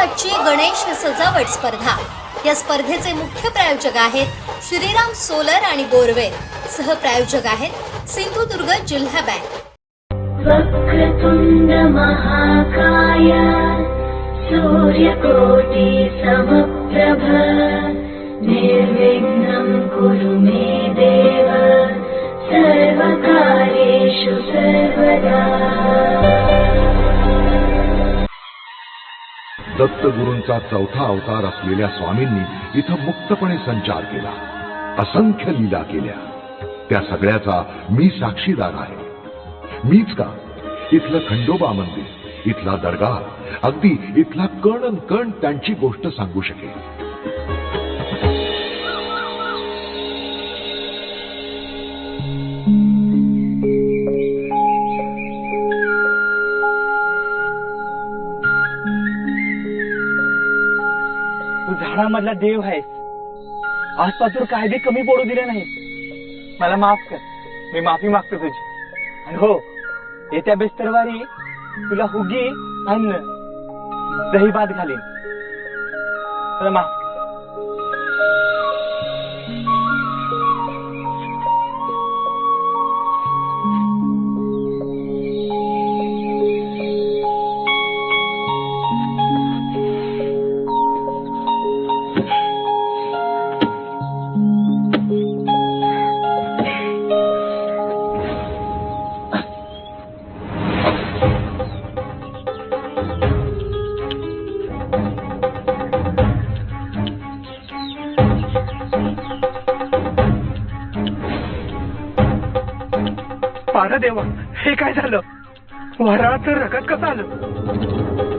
सातची गणेश सजावट स्पर्धा. या स्पर्धेचे मुख्य प्रायोजक आहेत श्रीराम सोलर आणि बोरवेल सहप्रायोजक आहेत सिंधुदुर्ग जिल्हा बँक. वक्रतुण्ड महाकाय सूर्यकोटी. दत्तगुरूंचा चौथा अवतार असलेल्या स्वामींनी इथं मुक्तपणे संचार केला. असंख्य लीला केल्या. त्या सगळ्याचा मी साक्षीदार आहे. मीच का? इथलं खंडोबा मंदिर इथला दर्गा अगदी इथला कण कण त्यांची गोष्ट सांगू शकेल तू देव आहेस आजपासून काय बी कमी पडू दिले नाही मला माफ कर. मी माफी मागतो तुझी. आणि हो येत्या बेस्तरवारी तुला हुगी अन्न दही भात घालीन. मला माफ पारा देवा. हे काय झालं? वराळाचं रगत कसं आलं?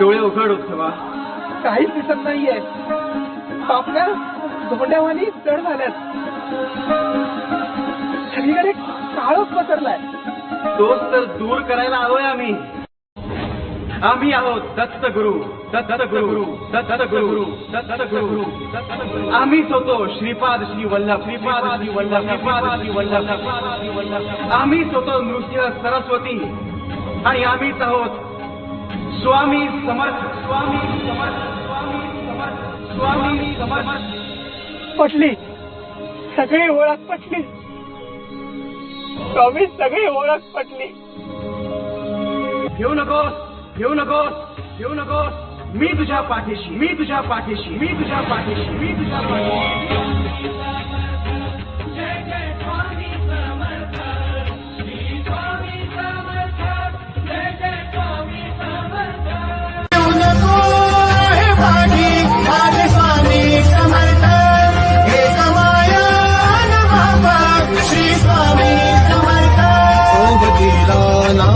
डोळे उघड उत्सवा काहीच दिसत नाहीये. आपल्या धोंड्यावानी चढ झाल्यात. सगळीकडे काळोख पसरलाय. तोच तर दूर करायला आलोय आम्ही. आम्ही आहोत दत्त गुरु दत्त गुरु दत्त गुरु दत्त गुरु दत्त गुरु आम्हीच होतो श्रीपाद श्री वल्लभ श्रीपाद श्री वल्लभ श्रीपाद श्री वल्लभ. श्रीपाद श्री वल्लभ आम्हीच होतो नृसिंह सरस्वती. आणि आम्हीच आहोत स्वामी समर्थ स्वामी समर्थ स्वामी समर्थ स्वामी समर्थ. पटली सगळी ओळख पटली. स्वामी सगळी ओळख पटली. घेऊ नकोस घेऊ नकोस घेऊ नकोस मी तुझ्या पाठीशी मी तुझ्या पाठीशी मी तुझ्या पाठीशी मी तुझ्या पाठीशी.